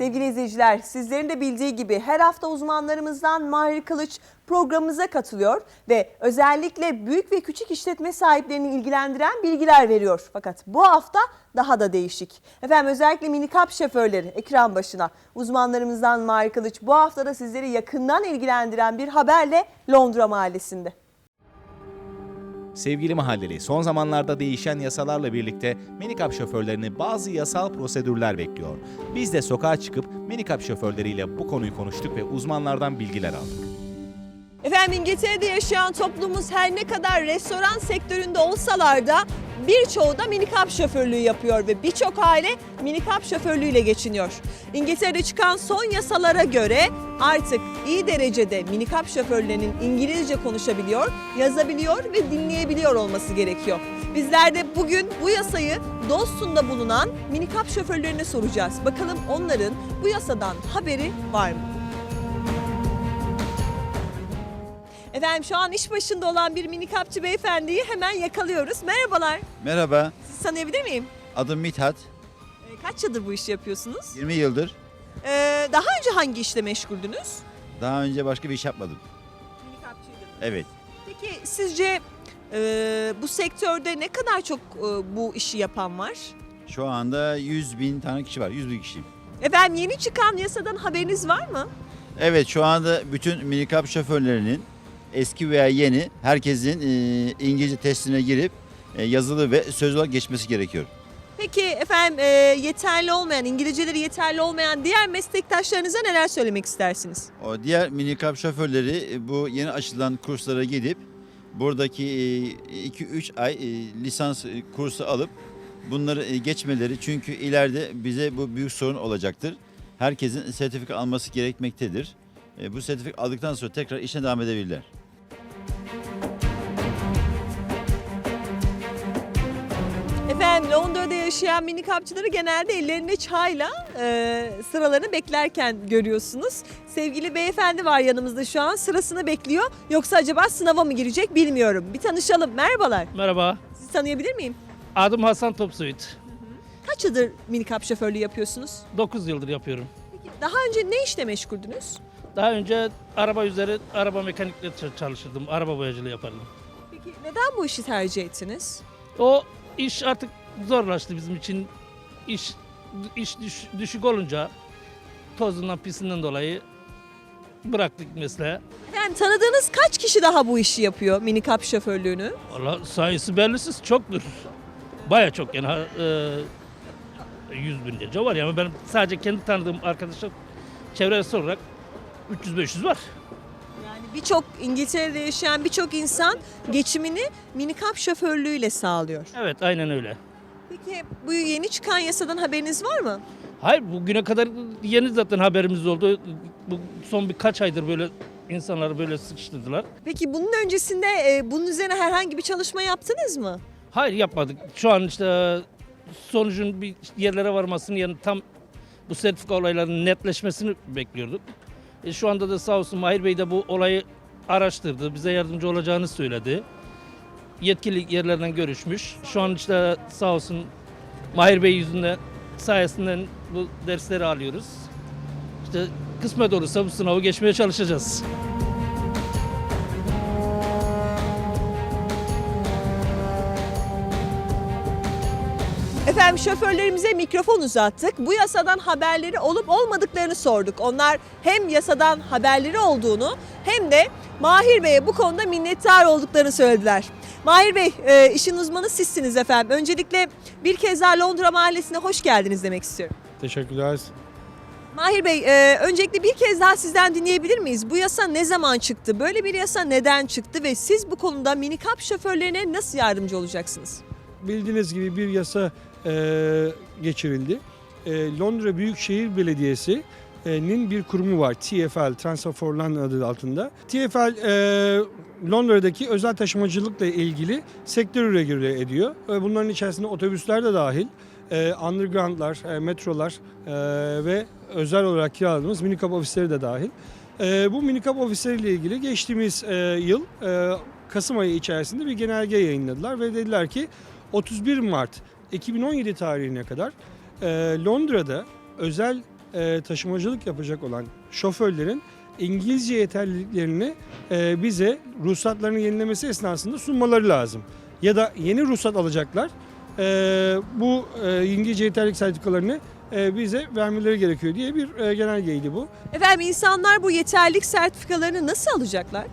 Sevgili izleyiciler, sizlerin de bildiği gibi her hafta uzmanlarımızdan Mahir Kılıç programımıza katılıyor ve özellikle büyük ve küçük işletme sahiplerini ilgilendiren bilgiler veriyor. Fakat bu hafta daha da değişik. Efendim özellikle minikap şoförleri ekran başına uzmanlarımızdan Mahir Kılıç bu hafta da sizleri yakından ilgilendiren bir haberle Londra mahallesinde. Sevgili mahalleli, son zamanlarda değişen yasalarla birlikte minikap şoförlerini bazı yasal prosedürler bekliyor. Biz de sokağa çıkıp minikap şoförleriyle bu konuyu konuştuk ve uzmanlardan bilgiler aldık. Efendim İngiltere'de yaşayan toplumumuz her ne kadar restoran sektöründe olsalar da birçoğu da minikap şoförlüğü yapıyor ve birçok aile minikap şoförlüğüyle geçiniyor. İngiltere'de çıkan son yasalara göre artık iyi derecede minikap şoförlerinin İngilizce konuşabiliyor, yazabiliyor ve dinleyebiliyor olması gerekiyor. Bizler de bugün bu yasayı Dostun'da bulunan minikap şoförlerine soracağız. Bakalım onların bu yasadan haberi var mı? Efendim şu an iş başında olan bir minikapçı beyefendiyi hemen yakalıyoruz. Merhabalar. Merhaba, Sizi tanıyabilir miyim? adım Mithat. Ee, Kaç yıldır bu işi yapıyorsunuz? 20 yıldır. Ee, daha önce hangi işle meşguldünüz? Daha önce başka bir iş yapmadım. Minikapçıydınız. Evet. Peki sizce e, bu sektörde ne kadar çok e, bu işi yapan var? Şu anda 100 bin tane kişi var. 100 bin kişiyim. Efendim yeni çıkan yasadan haberiniz var mı? Evet şu anda bütün minikap şoförlerinin eski veya yeni herkesin e, İngilizce testine girip e, yazılı ve sözlü olarak geçmesi gerekiyor. Peki efendim e, yeterli olmayan, İngilizceleri yeterli olmayan diğer meslektaşlarınıza neler söylemek istersiniz? O diğer minikap şoförleri e, bu yeni açılan kurslara gidip buradaki 2-3 ay e, lisans e, kursu alıp bunları e, geçmeleri çünkü ileride bize bu büyük sorun olacaktır. Herkesin sertifika alması gerekmektedir. E, Bu sertifika aldıktan sonra tekrar işe devam edebilirler. Efendim Londra'da yaşayan minikapçıları genelde ellerinde çayla e, sıralarını beklerken görüyorsunuz. Sevgili beyefendi var yanımızda şu an sırasını bekliyor. Yoksa acaba sınava mı girecek bilmiyorum. Bir tanışalım. Merhabalar. Merhaba, Sizi tanıyabilir miyim? adım Hasan Topsuit. Kaç yıldır minikap şoförlüğü yapıyorsunuz? 9 yıldır yapıyorum. Peki daha önce ne işle meşguldünüz? Daha önce araba üzeri araba mekanikle çalışırdım, araba boyacılığı yapardım. Peki neden bu işi tercih ettiniz? O iş artık zorlaştı bizim için. İş iş düş- düşük olunca tozundan pisinden dolayı bıraktık mesleği. Efendim tanıdığınız kaç kişi daha bu işi yapıyor minikap şoförlüğünü? Valla sayısı bellisiz çoktur. Baya çok yani e, yüz binlerce var yani ben sadece kendi tanıdığım arkadaşlar çevresi olarak 300-500 var. Yani birçok İngiltere'de yaşayan birçok insan geçimini minikap şoförlüğüyle sağlıyor. Evet aynen öyle. Peki bu yeni çıkan yasadan haberiniz var mı? Hayır bugüne kadar yeni zaten haberimiz oldu. Bu son birkaç aydır böyle insanları böyle sıkıştırdılar. Peki bunun öncesinde e, bunun üzerine herhangi bir çalışma yaptınız mı? Hayır yapmadık. Şu an işte sonucun bir yerlere varmasını yani tam bu sertifika olaylarının netleşmesini bekliyorduk. E, şu anda da sağ olsun Mahir Bey de bu olayı araştırdı. Bize yardımcı olacağını söyledi. Yetkili yerlerden görüşmüş. Şu an işte sağ olsun Mahir Bey yüzünden sayesinden bu dersleri alıyoruz. İşte kısmet olursa bu sınavı geçmeye çalışacağız. Efendim şoförlerimize mikrofon uzattık. Bu yasadan haberleri olup olmadıklarını sorduk. Onlar hem yasadan haberleri olduğunu hem de Mahir Bey'e bu konuda minnettar olduklarını söylediler. Mahir Bey, e, işin uzmanı sizsiniz efendim. Öncelikle bir kez daha Londra Mahallesi'ne hoş geldiniz demek istiyorum. Teşekkürler. Mahir Bey, e, öncelikle bir kez daha sizden dinleyebilir miyiz? Bu yasa ne zaman çıktı? Böyle bir yasa neden çıktı ve siz bu konuda minikap şoförlerine nasıl yardımcı olacaksınız? Bildiğiniz gibi bir yasa e, geçirildi. E, Londra Büyükşehir Belediyesi'nin bir kurumu var. TfL, Transport for London adı altında. TfL e, Londra'daki özel taşımacılıkla ilgili sektörü regüle ediyor. E, Bunların içerisinde otobüsler de dahil. E, undergroundlar, e, metrolar e, ve özel olarak kiraladığımız minikap ofisleri de dahil. E, bu minikap ofisleriyle ilgili geçtiğimiz e, yıl e, Kasım ayı içerisinde bir genelge yayınladılar ve dediler ki 31 Mart 2017 tarihine kadar e, Londra'da özel e, taşımacılık yapacak olan şoförlerin İngilizce yeterliliklerini e, bize ruhsatlarını yenilemesi esnasında sunmaları lazım. Ya da yeni ruhsat alacaklar. e, bu e, İngilizce yeterlilik sertifikalarını e, bize vermeleri gerekiyor diye bir e, genelgeydi bu. Efendim insanlar bu yeterlilik sertifikalarını nasıl alacaklar?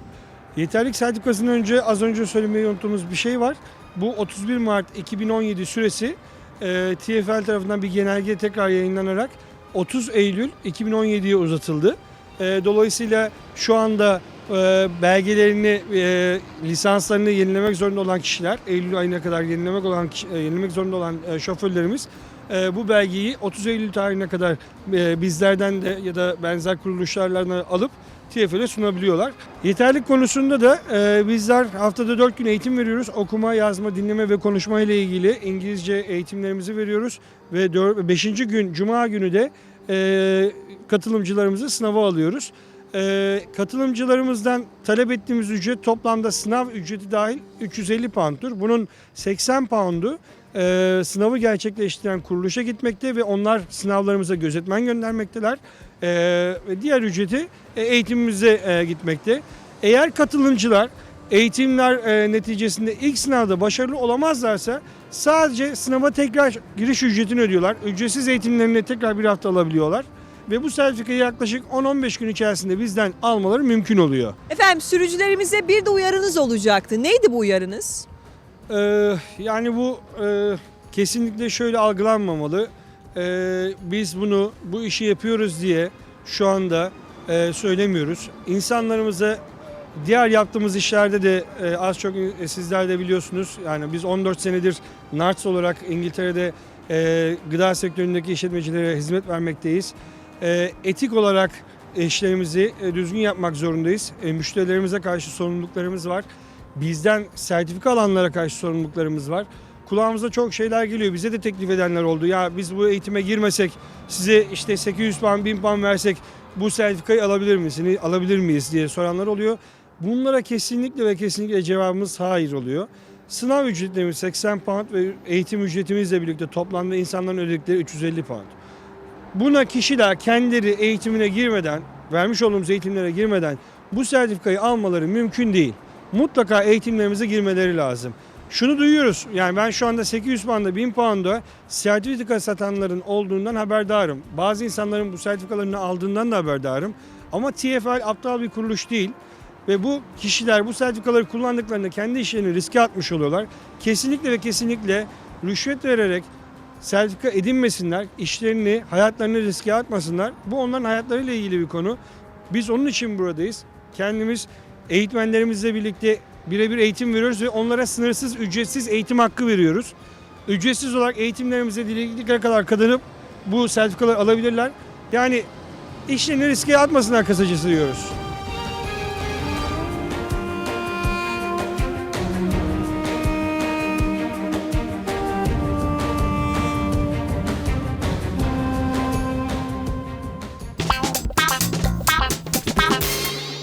Yeterlilik sertifikasından önce az önce söylemeyi unuttuğumuz bir şey var. Bu 31 Mart 2017 süresi e, TFL tarafından bir genelge tekrar yayınlanarak 30 Eylül 2017'ye uzatıldı. E, dolayısıyla şu anda e, belgelerini, e, lisanslarını yenilemek zorunda olan kişiler, Eylül ayına kadar yenilemek olan e, yenilemek zorunda olan e, şoförlerimiz e, bu belgeyi 30 Eylül tarihine kadar e, bizlerden de ya da benzer kuruluşlardan alıp TFL'e sunabiliyorlar. Yeterlik konusunda da e, bizler haftada 4 gün eğitim veriyoruz. Okuma, yazma, dinleme ve konuşma ile ilgili İngilizce eğitimlerimizi veriyoruz. Ve 5. gün Cuma günü de e, katılımcılarımızı sınava alıyoruz. E, katılımcılarımızdan talep ettiğimiz ücret toplamda sınav ücreti dahil 350 pound'tur. Bunun 80 pound'u e, sınavı gerçekleştiren kuruluşa gitmekte ve onlar sınavlarımıza gözetmen göndermekteler. E, ve diğer ücreti e, eğitimimize e, gitmekte. Eğer katılımcılar eğitimler e, neticesinde ilk sınavda başarılı olamazlarsa sadece sınava tekrar giriş ücretini ödüyorlar. Ücretsiz eğitimlerini tekrar bir hafta alabiliyorlar. Ve bu sertifikayı yaklaşık 10-15 gün içerisinde bizden almaları mümkün oluyor. Efendim sürücülerimize bir de uyarınız olacaktı. Neydi bu uyarınız? Ee, yani bu e, kesinlikle şöyle algılanmamalı. Ee, biz bunu bu işi yapıyoruz diye şu anda e, söylemiyoruz. İnsanlarımıza diğer yaptığımız işlerde de e, az çok e, sizler de biliyorsunuz. Yani biz 14 senedir NARTS olarak İngiltere'de e, gıda sektöründeki işletmecilere hizmet vermekteyiz. E, etik olarak işlerimizi e, düzgün yapmak zorundayız. E, müşterilerimize karşı sorumluluklarımız var bizden sertifika alanlara karşı sorumluluklarımız var. Kulağımıza çok şeyler geliyor. Bize de teklif edenler oldu. Ya biz bu eğitime girmesek size işte 800 puan 1000 puan versek bu sertifikayı alabilir misiniz? Alabilir miyiz diye soranlar oluyor. Bunlara kesinlikle ve kesinlikle cevabımız hayır oluyor. Sınav ücretlerimiz 80 pound ve eğitim ücretimizle birlikte toplamda insanların ödedikleri 350 pound. Buna kişiler kendileri eğitimine girmeden, vermiş olduğumuz eğitimlere girmeden bu sertifikayı almaları mümkün değil mutlaka eğitimlerimize girmeleri lazım. Şunu duyuyoruz. Yani ben şu anda 800 pound'a 1000 pound'a sertifika satanların olduğundan haberdarım. Bazı insanların bu sertifikalarını aldığından da haberdarım. Ama TFL aptal bir kuruluş değil. Ve bu kişiler bu sertifikaları kullandıklarında kendi işlerini riske atmış oluyorlar. Kesinlikle ve kesinlikle rüşvet vererek sertifika edinmesinler, işlerini, hayatlarını riske atmasınlar. Bu onların hayatlarıyla ilgili bir konu. Biz onun için buradayız. Kendimiz eğitmenlerimizle birlikte birebir eğitim veriyoruz ve onlara sınırsız ücretsiz eğitim hakkı veriyoruz. Ücretsiz olarak eğitimlerimize diledikleri kadar kazanıp bu sertifikaları alabilirler. Yani işlerini riske atmasınlar kısacası diyoruz.